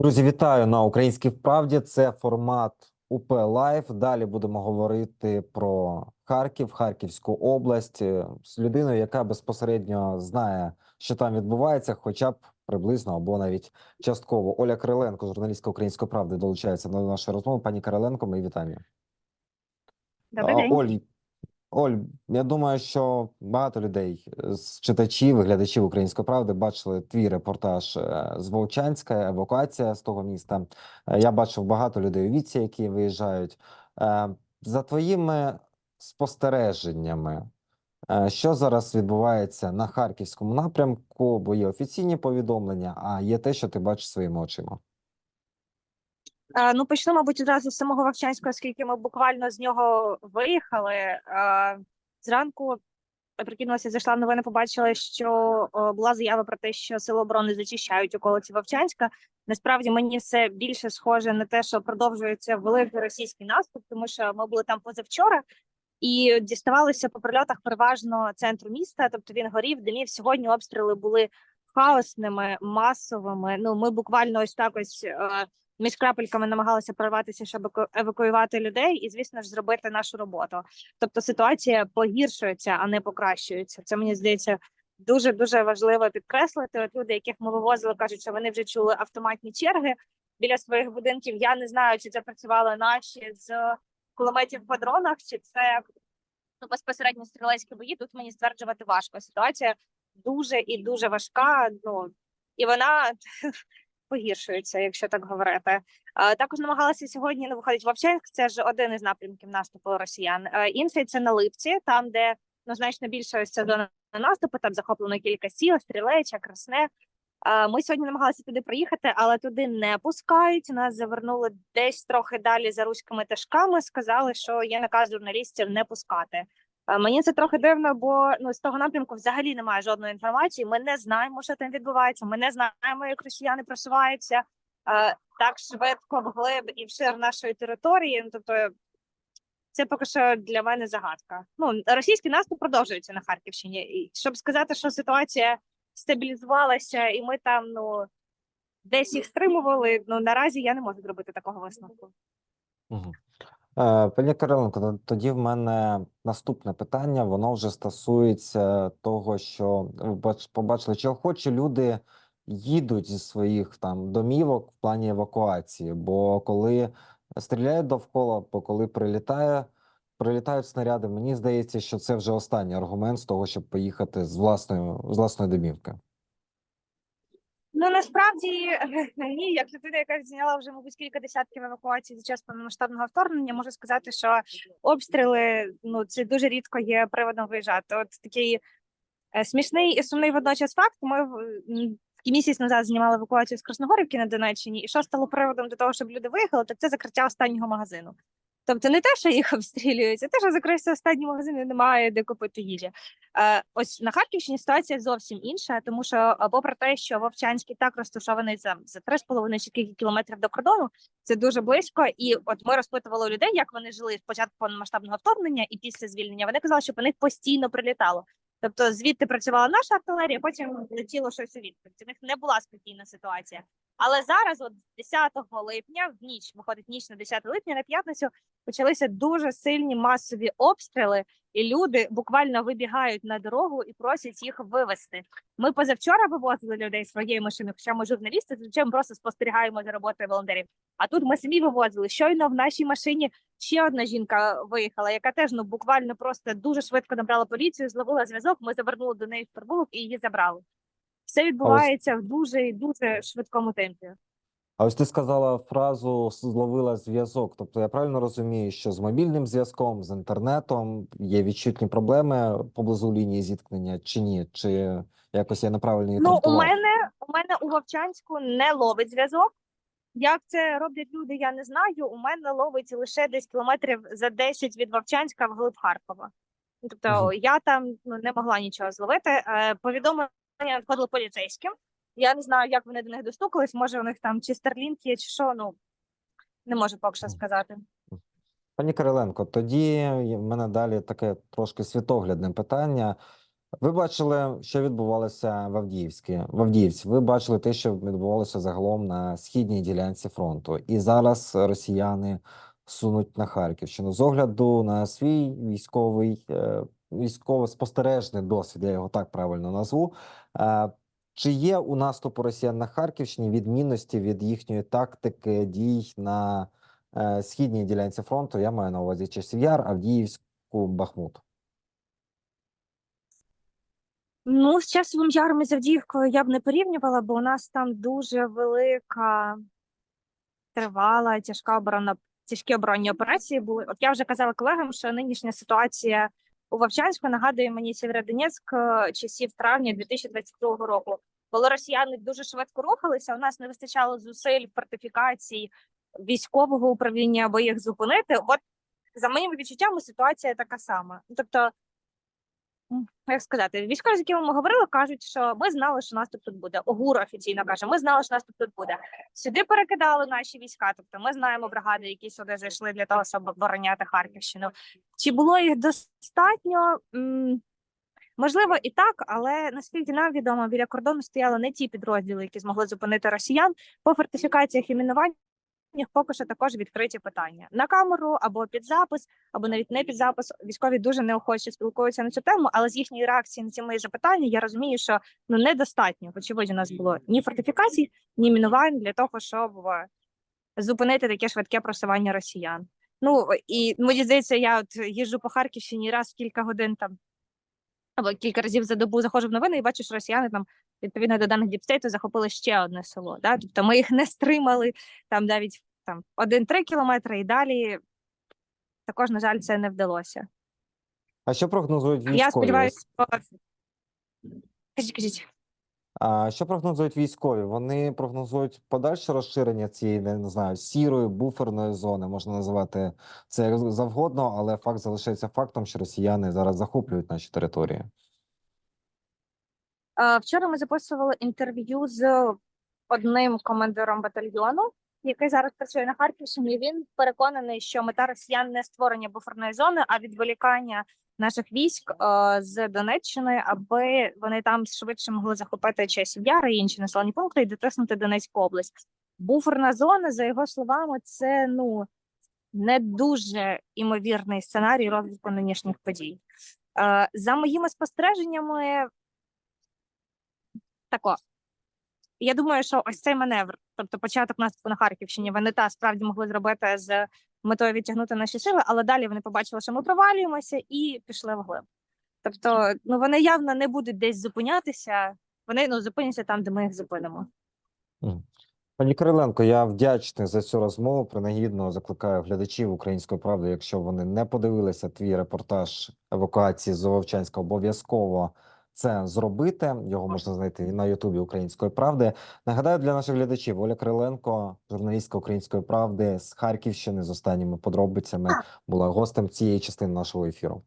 Друзі, вітаю на Українській вправді. Це формат УП Лайф. Далі будемо говорити про Харків, Харківську область е, з людиною, яка безпосередньо знає, що там відбувається, хоча б приблизно або навіть частково. Оля Кириленко, журналістка Української правди, долучається до нашої розмови. Пані Кириленко, мої вітання. Добрий день. Оль, Оль, я думаю, що багато людей е, з читачів глядачів Української правди бачили твій репортаж е, з Вовчанська, евакуація з того міста. Е, Я бачив багато людей у віці, які виїжджають. За твоїми спостереженнями, що зараз відбувається на харківському напрямку? Бо є офіційні повідомлення, а є те, що ти бачиш своїми очима. Е, Ну, почну, мабуть, одразу з самого Вовчанського, оскільки ми буквально з нього виїхали. Е, Зранку прикинулася, зайшла в новини, побачила, що е, була заява про те, що сили оборони зачищають околиці Вовчанська. Насправді мені все більше схоже на те, що продовжується великий російський наступ, тому що ми були там позавчора і діставалися по прильотах переважно центру міста. Тобто він горів, димів. Сьогодні обстріли були хаосними, масовими. Ну, ми буквально ось так ось. Між крапельками намагалися прорватися, щоб евакуювати людей, і звісно ж зробити нашу роботу. Тобто ситуація погіршується, а не покращується. Це мені здається дуже дуже важливо підкреслити. От люди, яких ми вивозили, кажуть, що вони вже чули автоматні черги біля своїх будинків. Я не знаю, чи це працювали наші з кулеметів по дронах, чи це ну, безпосередньо стрілецькі бої. Тут мені стверджувати важко. Ситуація дуже і дуже важка. Ну і вона погіршується, якщо так говорити. Також намагалася сьогодні ну, виходить Вовчанськ. Це ж один із напрямків наступу росіян. Е, Інший це на Липці, там де ну значно більше ось ця зона наступу. Там захоплено кілька сіл, стрілеча, красне. Ми сьогодні намагалися туди проїхати, але туди не пускають. Нас завернули десь трохи далі за руськими тежками. Сказали, що є наказ журналістів не пускати. Е, Мені це трохи дивно, бо ну з того напрямку взагалі немає жодної інформації. Ми не знаємо, що там відбувається. Ми не знаємо, як росіяни просуваються е, так швидко вглиб і вшир нашої території. Ну, тобто, це поки що для мене загадка. Ну російський наступ продовжується на Харківщині. І щоб сказати, що ситуація стабілізувалася, і ми там ну десь їх стримували. Ну наразі я не можу зробити такого висновку. Мгм. Е, Пані Кириленко, то- тоді в мене наступне питання. Воно вже стосується того, що бач- побачили, чи охочі люди їдуть зі своїх там домівок в плані евакуації. Бо коли стріляють довкола, бо коли прилітає, прилітають снаряди, мені здається, що це вже останній аргумент з того, щоб поїхати з власної з власної домівки. Ну насправді ні, як людина, яка зняла вже мабуть кілька десятків евакуацій за час повномасштабного вторгнення, можу сказати, що обстріли ну це дуже рідко є приводом виїжджати. От такий е, смішний і сумний водночас факт. Ми місяць назад знімали евакуацію з Красногорівки на Донеччині, і що стало приводом до того, щоб люди виїхали, так це закриття останнього магазину. Тобто не те, що їх обстрілюють, а те, що закрився останній магазин і немає де купити їжі. Е, ось на Харківщині ситуація зовсім інша, тому що, попри те, що Вовчанський так розташований за, за 3,5 чи кілька кілометрів до кордону, це дуже близько. І от ми розпитували людей, як вони жили спочатку повномасштабного вторгнення і після звільнення. Вони казали, що по них постійно прилітало. Тобто звідти працювала наша артилерія, потім летіло щось у відповідь. У них не була спокійна ситуація. Але зараз, от 10 липня, в ніч виходить ніч на 10 липня на п'ятницю, почалися дуже сильні масові обстріли, і люди буквально вибігають на дорогу і просять їх вивезти. Ми позавчора вивозили людей своєю машиною, хоча ми журналісти, звичайно, просто спостерігаємо за роботою волонтерів. А тут ми самі вивозили. Щойно в нашій машині ще одна жінка виїхала, яка теж ну буквально просто дуже швидко набрала поліцію, зловила зв'язок. Ми завернули до неї в прибулок і її забрали. Все відбувається в дуже і дуже швидкому темпі. А ось ти сказала фразу зловила зв'язок. Тобто я правильно розумію, що з мобільним зв'язком, з інтернетом є відчутні проблеми поблизу лінії зіткнення, чи ні? Чи якось я неправильно її Ну, у мене у мене у Вовчанську не ловить зв'язок. Як це роблять люди, я не знаю. У мене ловить лише десь кілометрів за 10 від Вовчанська вглиб Харкова. Тобто Мгм. я там ну, не могла нічого зловити. Е, повідомлення надходило поліцейським. Я не знаю, як вони до них достукались. Може, у них там чи Starlink є, чи що. Ну не можу поки що сказати. Пані Кириленко, тоді в мене далі таке трошки світоглядне питання. Ви бачили, що відбувалося в Авдіївській, в Авдіївці. Ви бачили те, що відбувалося загалом на східній ділянці фронту. І зараз росіяни сунуть на Харківщину. З огляду на свій військовий, е, військово-спостережний досвід, я його так правильно назву. е, Чи є у наступу росіян на Харківщині відмінності від їхньої тактики дій на е, східній ділянці фронту? Я маю на увазі Часів Авдіївську, Бахмут. Ну, з часовим яром з Авдіївкою я б не порівнювала, бо у нас там дуже велика, тривала, тяжка оборона, тяжкі оборонні операції були. От я вже казала колегам, що нинішня ситуація у Вовчанську нагадує мені Сєвєродонецьк е, часів травня 2022 року. Коли росіяни дуже швидко рухалися, у нас не вистачало зусиль, фортифікацій, військового управління, аби їх зупинити. От за моїми відчуттями ситуація така сама. Тобто як сказати, військові, з якими ми говорили, кажуть, що ми знали, що наступ тут буде. ОГУР офіційно каже, ми знали, що наступ тут буде. Сюди перекидали наші війська. Тобто, ми знаємо бригади, які сюди зайшли для того, щоб обороняти Харківщину. Чи було їх достатньо? Можливо, і так, але наскільки нам відомо, біля кордону стояли не ті підрозділи, які змогли зупинити росіян по фортифікаціях і мінуваннях. Поки що також відкриті питання на камеру або під запис, або навіть не під запис. Військові дуже неохоче спілкуються на цю тему, але з їхньої реакції на ці мої запитання я розумію, що ну недостатньо. Вочевидь, у нас було ні фортифікацій, ні мінувань для того, щоб е, зупинити таке швидке просування росіян. Ну і мені здається, я от їжджу по Харківщині раз в кілька годин там або кілька разів за добу заходжу в новини і бачу, що росіяни там відповідно до даних Діпстейту захопили ще одне село. Да? Тобто ми їх не стримали там навіть там один-три кілометри і далі. Також, на жаль, це не вдалося. А що прогнозують військові? Я сподіваюся, що кажіть, кажіть. А що прогнозують військові? Вони прогнозують подальше розширення цієї, не знаю, сірої буферної зони, можна називати це як завгодно, але факт залишається фактом, що росіяни зараз захоплюють наші території. Вчора ми записували інтерв'ю з одним командиром батальйону, який зараз працює на Харківщині. Він переконаний, що мета росіян не створення буферної зони, а відволікання наших військ з Донеччини, аби вони там швидше могли захопити часів яри і інші населені пункти і дотиснути Донецьку область. Буферна зона, за його словами, це ну не дуже імовірний сценарій розвитку нинішніх подій. За моїми спостереженнями, тако. Я думаю, що ось цей маневр, тобто початок наступу на Харківщині, вони та справді могли зробити з метою відтягнути наші сили, але далі вони побачили, що ми провалюємося і пішли вглиб. Тобто, ну вони явно не будуть десь зупинятися, вони ну зупиняться там, де ми їх зупинимо. Пані Кириленко, я вдячний за цю розмову. Принагідно закликаю глядачів української правди, якщо вони не подивилися твій репортаж евакуації з Вовчанська, обов'язково це зробити. Його можна знайти на Ютубі Української правди. Нагадаю для наших глядачів Оля Криленко, журналістка Української правди з Харківщини з останніми подробицями, була гостем цієї частини нашого ефіру.